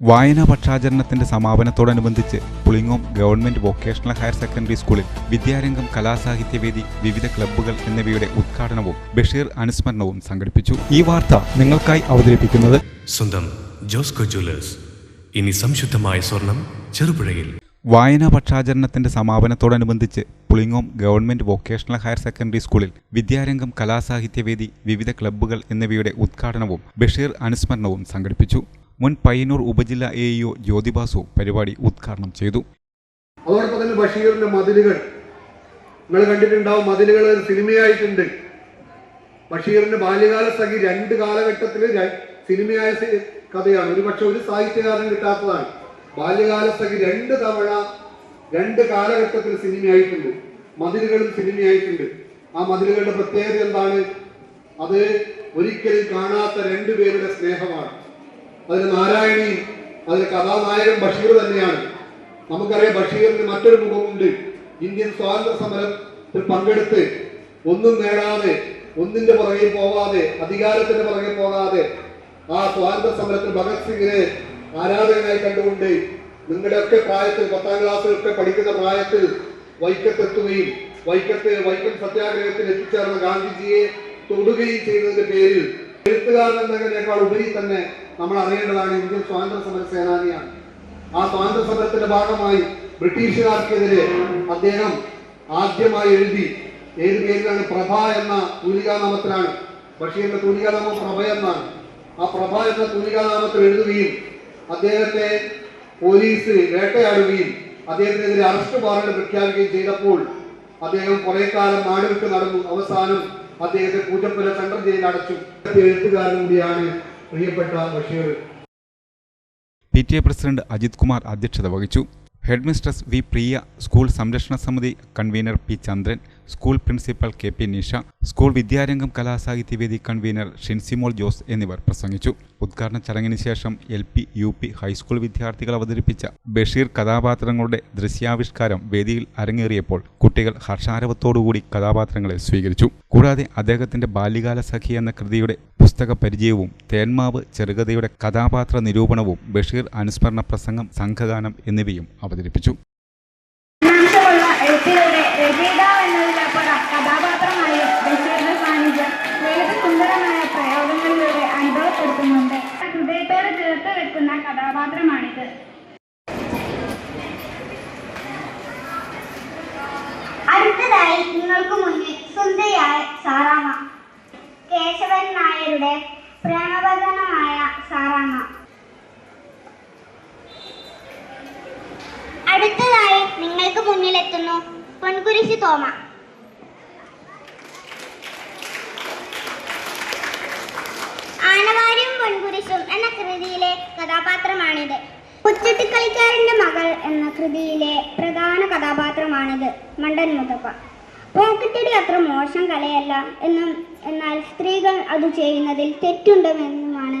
വായനാ പക്ഷാചരണത്തിന്റെ സമാപനത്തോടനുബന്ധിച്ച് Pulingome government vocational higher secondary സ്കൂളിൽ വിദ്യാരംഗം കലാസാഹിത്യവേദി വിവിധ ക്ലബ്ബുകൾ എന്നിവയുടെ ഉദ്ഘാടനവും ബഷീർ അനുസ്മരണവും സംഘടിപ്പിച്ചു. ഈ വാർത്ത നിങ്ങൾക്കായി അവതരിപ്പിക്കുന്നത് സ്വന്തം ജോസ്കോ ജ്വല്ലേഴ്സ്. ഇനി സംശുദ്ധമായ സ്വർണം ചെറുപുഴയിൽ. വായനാ പക്ഷാചരണത്തിന്റെ സമാപനത്തോടനുബന്ധിച്ച് Pulingome government vocational higher secondary സ്കൂളിൽ വിദ്യാരംഗം കലാസാഹിത്യവേദി വിവിധ ക്ലബ്ബുകൾ എന്നിവയുടെ ഉദ്ഘാടനവും ബഷീർ അനുസ്മരണവും സംഘടിപ്പിച്ചു. മുൻ പയ്യന്നൂർ ഉപജില്ല എ ഇഒ ജ്യോതിബാസു പരിപാടി ഉദ്ഘാടനം ചെയ്തു. അതോടൊപ്പം തന്നെ ബഷീറിന്റെ മതിലുകൾ. നിങ്ങൾ കണ്ടിട്ടുണ്ടാവും മതിലുകൾ ഒരു സിനിമയായിട്ടുണ്ട്. ബഷീറിന്റെ ബാല്യകാല സഖി രണ്ട് കാലഘട്ടത്തിൽ സിനിമയായ കഥയാണ്. ഒരു പക്ഷെ ഒരു സാഹിത്യകാരൻ കിട്ടാത്തതാണ്. ബാല്യകാല സഖി രണ്ട് തവണ രണ്ട് കാലഘട്ടത്തിൽ സിനിമയായിട്ടുണ്ട്. മതിലുകളും സിനിമയായിട്ടുണ്ട്. ആ മതിലുകളുടെ പ്രത്യേകത എന്താണ്? അത് ഒരിക്കലും കാണാത്ത രണ്ടുപേരുടെ സ്നേഹമാണ്. അതിന് നാരായണി അതിന് കഥാനായകൻ ബഷീർ തന്നെയാണ്. നമുക്കറിയാം ബഷീറിന് മറ്റൊരു മുഖമുണ്ട്. ഇന്ത്യൻ സ്വാതന്ത്ര്യ സമരത്തിൽ പങ്കെടുത്ത് ഒന്നും നേടാതെ ഒന്നിന്റെ പുറകെ പോവാതെ അധികാരത്തിന്റെ പുറകെ പോകാതെ ആ സ്വാതന്ത്ര്യ സമരത്തിൽ ഭഗത് സിംഗിനെ ആരാധകനായി കണ്ടുകൊണ്ട് നിങ്ങളുടെയൊക്കെ പ്രായത്തിൽ പത്താം ക്ലാസ്സിലൊക്കെ പഠിക്കുന്ന പ്രായത്തിൽ വൈക്കത്തെത്തുകയും വൈക്കത്ത് വൈക്കം സത്യാഗ്രഹത്തിൽ എത്തിച്ചേർന്ന ഗാന്ധിജിയെ തൊടുകയും ചെയ്യുന്നതിന്റെ പേരിൽ എന്നതിനേക്കാൾ ഉപരി തന്നെ നമ്മൾ അറിയേണ്ടതാണ് ഇന്ത്യൻ സ്വാതന്ത്ര്യ സമര സേനാനിയാണ്. ആ സ്വാതന്ത്ര്യ സമരത്തിന്റെ ഭാഗമായി ബ്രിട്ടീഷുകാർക്കെതിരെ അദ്ദേഹം ആദ്യമായി എഴുതി ഏത് പേരിലാണ് പ്രഭ എന്ന തൂലികാനാമത്തിലാണ് ബഷീറിന്റെ തൂലികാനാമം പ്രഭ എന്നാണ്. ആ പ്രഭ എന്ന തൂലികാനാമത്തിൽ എഴുതുകയും അദ്ദേഹത്തെ പോലീസ് വേട്ടയാടുകയും അദ്ദേഹത്തിനെതിരെ അറസ്റ്റ് വാറണ്ട് പ്രഖ്യാപിക്കുകയും ചെയ്തപ്പോൾ അദ്ദേഹം കുറെ കാലം നാടുവിട്ട് നടന്നു. അവസാനം അദ്ദേഹത്തെ പൂജപ്പുല സെൻട്രൽ ജയിലിൽ അടച്ചു എഴുത്തുകാരൻ കൂടിയാണ് പ്രിയപ്പെട്ട Basheer. P T A president Ajith Kumar അധ്യക്ഷത വഹിച്ചു. ഹെഡ്മിസ്ട്രസ് വി പ്രിയ സ്കൂൾ സംരക്ഷണ സമിതി convener P Chandran school principal K P Nisha school Vidyarangam Kalasahithyavedi convener Shinsimol Jose എന്നിവർ പ്രസംഗിച്ചു. ഉദ്ഘാടന ചടങ്ങിന് ശേഷം L P U P high school വിദ്യാർത്ഥികൾ അവതരിപ്പിച്ച ബഷീർ കഥാപാത്രങ്ങളുടെ ദൃശ്യാവിഷ്കാരം വേദിയിൽ അരങ്ങേറിയപ്പോൾ കുട്ടികൾ ഹർഷാരവത്തോടുകൂടി കഥാപാത്രങ്ങളെ സ്വീകരിച്ചു. കൂടാതെ അദ്ദേഹത്തിന്റെ ബാല്യകാല സഖി എന്ന കൃതിയുടെ പുസ്തക പരിചയവും തേന്മാവ് ചെറുകഥയുടെ കഥാപാത്ര നിരൂപണവും ബഷീർ അനുസ്മരണ പ്രസംഗം സംഘഗാനം എന്നിവയും അവതരിപ്പിച്ചു. കഥാപാത്രമാണിത്. അടുത്തതായി നിങ്ങൾക്ക് മുന്നിൽ സുന്ദരിയായ സാറാമ്മ കേശവൻ നായരുടെ പ്രേമവചനമായ സാറാമ്മ. അടുത്തതായി നിങ്ങൾക്ക് മുന്നിലെത്തുന്നു പൊൻകുരിശി തോമ. ആനവാരിയും പൊൻകുരിശും എന്ന കൃതിയിലെ കഥാപാത്രമാണിത്. കളിക്കാരന്റെ മകൾ എന്ന കൃതിയിലെ പ്രധാന കഥാപാത്രമാണിത് മണ്ടൻ മുതപ്പ പോക്കറ്റടി അത്ര മോശം കലയല്ല എന്നും എന്നാൽ സ്ത്രീകൾ അത് ചെയ്യുന്നതിൽ തെറ്റുണ്ടെന്നുമാണ്